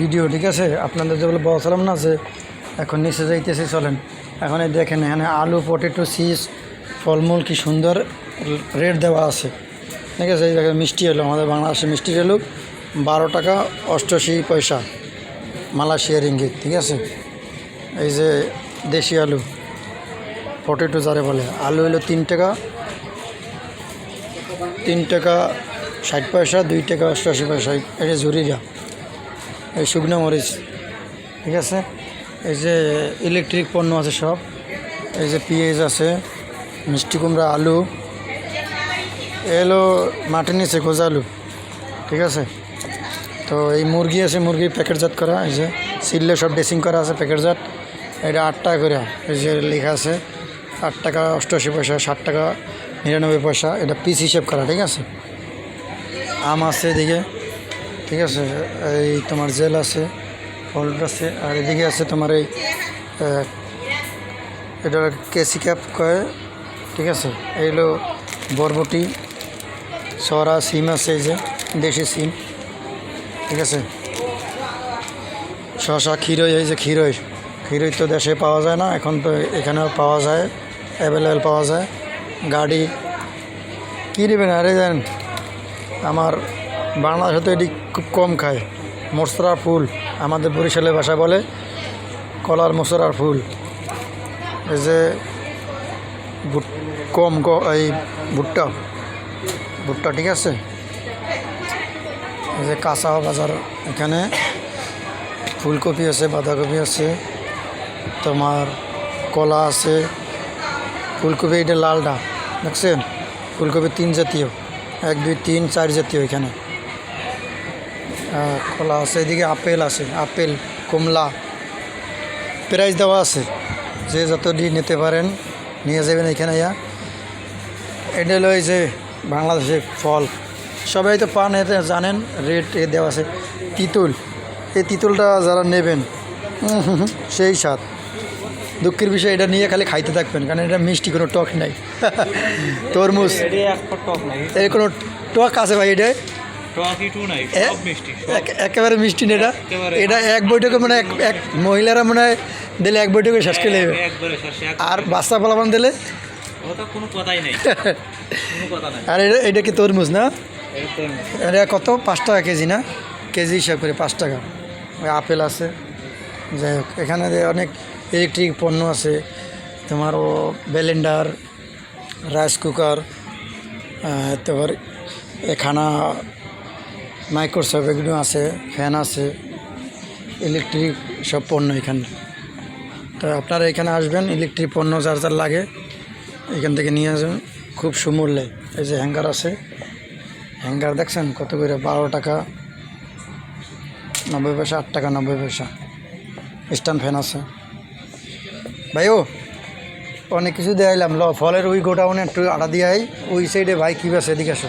Video ঠিক আছে? আপনাদের যেগুলো বলছিলাম না যে এখন নিচে যাইতেছি, চলেন। এখন এই দেখেন, এখানে আলু পটেটো চিজ ফলমূল কি সুন্দর রেট দেওয়া আছে। ঠিক আছে, এই দেখেন, মিষ্টি এলো আমাদের বাংলাদেশে মিষ্টি এলো বারো টাকা অষ্টআশি পয়সা মালয়েশিয়া রিঙ্গিত ঠিক আছে? এই যে দেশি আলু পটেটো যারে বলে, আলু হলো তিন টাকা তিন টাকা ষাট পয়সা, দুই টাকা অষ্টআশি পয়সা, এটা ঝুরিরা। এই শুকনো মরিচ, ঠিক আছে? এই যে ইলেকট্রিক পণ্য আছে সব। এই যে পেঁয়াজ আছে, মিষ্টি কুমড়া, আলু। এলো মাটির নিচে খোঁজা আলু, ঠিক আছে? তো এই মুরগি আছে, মুরগি প্যাকেটজাত করা, এই যে সিললে সব ড্রেসিং করা আছে প্যাকেটজাত এটা আট টাকা করে, এই যে লেখা আছে, আট টাকা অষ্টআশি পয়সা, ষাট টাকা নিরানব্বই পয়সা, এটা পিস হিসেব করা, ঠিক আছে? আম আছে এদিকে। ঠিক আছে, এই তোমার জেল আছে হলুদ আছে, আর এদিকে আছে তোমার এই এটা কেসি ক্যাপ কয়ে, ঠিক আছে এইগুলো বরবটি, সরা সিম আছে এই যে, দেশি সিম, ঠিক আছে। শশা, ক্ষীরই, এই যে ক্ষীরই ক্ষীরই তো দেশে পাওয়া যায় না, এখন তো এখানেও পাওয়া যায় অ্যাভেলেবেল পাওয়া যায়, গাড়ি, কী নেবেন আরে জানেন আমার বাংলাদেশে তো এটি খুব কম খায়। মশরা ফুল, আমাদের বরিশালের ভাষা বলে কলার মশরার ফুল। এই যে কম এই ভুট্টা। ভুট্টা, ঠিক আছে? এই যে কাঁচা বাজার এখানে। ফুলকপি আছে, বাঁধাকপি আছে, তোমার কলা আছে। ফুলকপি এটা লালটা দেখছেন? ফুলকপি তিন জাতীয়। এক, দুই, তিন, চার জাতীয় এখানে। কলা আছে এদিকে আপেল আছে আপেল কমলা। প্রাইস দেওয়া আছে। যে যত দিয়ে নিতে পারেন নিয়ে যাবেন এখানে ইয়া এটা হলো এই যে বাংলাদেশের ফল। সবাই তো পান এতে জানেন রেট এ দেওয়া আছে। তিতুল। এই তিতুলটা যারা নেবেন সেই স্বাদ। দুঃখের বিষয় এটা নিয়ে খালি খাইতে থাকবেন কারণ এটা মিষ্টি কোনো টক নাই। তরমুজ। এর কোনো টক আছে ভাই এটা একেবারে মিষ্টি না এটা? এটা এক বৈঠকে মানে এক এক মহিলারা মানে দিলে এক বৈঠকে শেষ করে নেবে আর বাচ্চা ফলাফান দিলে? আর এটা এটা কি তরমুজ না? এটা কত? পাঁচ টাকা কেজি না? কেজি হিসাব করে পাঁচ টাকা। ওই আপেল আছে। যাই হোক এখানে অনেক ইলেকট্রিক পণ্য আছে। তোমার ও ব্লেন্ডার রাইস কুকার তারপর এখানা মাইক্রোসফট এগুলো আছে, ফ্যান আছে, ইলেকট্রিক সব পণ্য এখানে। তো আপনারা এখানে আসবেন, ইলেকট্রিক পণ্য যার যার লাগে, এখান থেকে নিয়ে আসবেন। খুব সুমূল্যে। এই যে হ্যাঙ্গার আছে। হ্যাঙ্গার দেখছেন কত করে? বারো টাকা, নব্বই পয়সা, আট টাকা, নব্বই পয়সা। স্ট্যান্ড ফ্যান আছে। ভাই ও অনেক কিছু দেখাইলাম ল, ফলের ওই গোডাউনে একটু আটা দিয়ে ওই সাইডে ভাই কী আছে এদিকে আসো।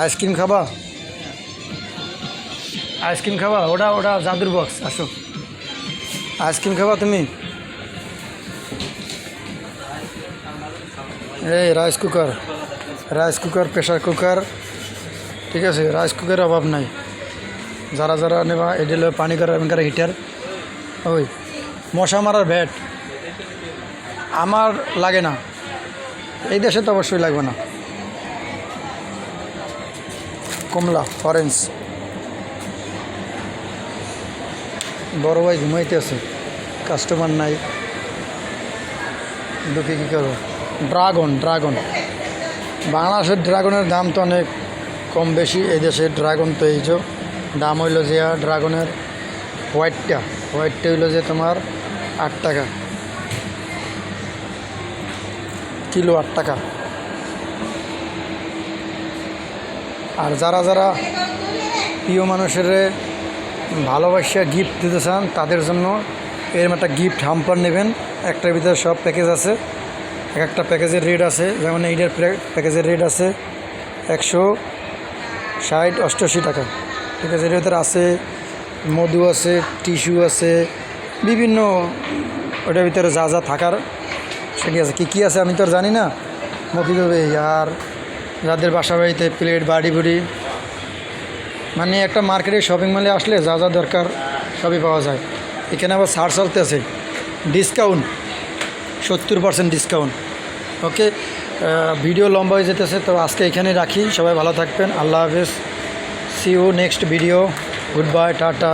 আইসক্রিম খাবা? আইসক্রিম খাবা? ওটা ওটা জাদুর বক্স আসো। আইসক্রিম খাবা তুমি? এই rice cooker rice cooker pressure cooker ঠিক আছে? রাইস কুকারের অভাব নাই। যারা যারা নেবা এডিল পানি করার হিটার ওই, মশা মারার ভ্যাট আমার লাগে না। এই দেশে তো অবশ্যই লাগবে না। কমলা অরেঞ্জ বড় ভাই ঘুমাইতেছে কাস্টমার নাই। ঢুকে কী করব? ড্রাগন ড্রাগন বাংলাদেশের ড্রাগনের দাম তো অনেক কম বেশি। এই দেশে ড্রাগন তো এই দাম হইল যে ড্রাগনের হোয়াইটটা হোয়াইটটা হইল যে তোমার আট টাকা। কিলো আট টাকা। আর যারা যারা প্রিয় মানুষের ভালোবাসা গিফট দিতে চান, তাদের জন্য এরকম একটা গিফট হাম্পার নেবেন। একটার ভিতরে সব প্যাকেজ আছে। এক একটা প্যাকেজের রেট আছে। যেমন এইটার প্যাকেজের রেট আছে একশো ষাট অষ্টআশি টাকা। ঠিক আছে, এর ভিতরে আছে মধু আছে টিস্যু আছে, বিভিন্ন ওটার ভিতরে যা যা থাকার। সেটি আছে। কী কী আছে আমি তো জানি না। মধু দেবে আর যাদের বাসা বাড়িতে প্লেট বাড়ি বুড়ি মানে একটা মার্কেটে শপিং মলে আসলে যা যা দরকার সবই পাওয়া যায়। এখানে আবার ছাড় চলতেছে। ডিসকাউন্ট সত্তর পার্সেন্ট ডিসকাউন্ট ওকে ভিডিও লম্বা হয়ে যেতেছে, তো আজকে এখানে রাখি। সবাই ভালো থাকবেন। আল্লাহ হাফেজ। See you next video goodbye tata.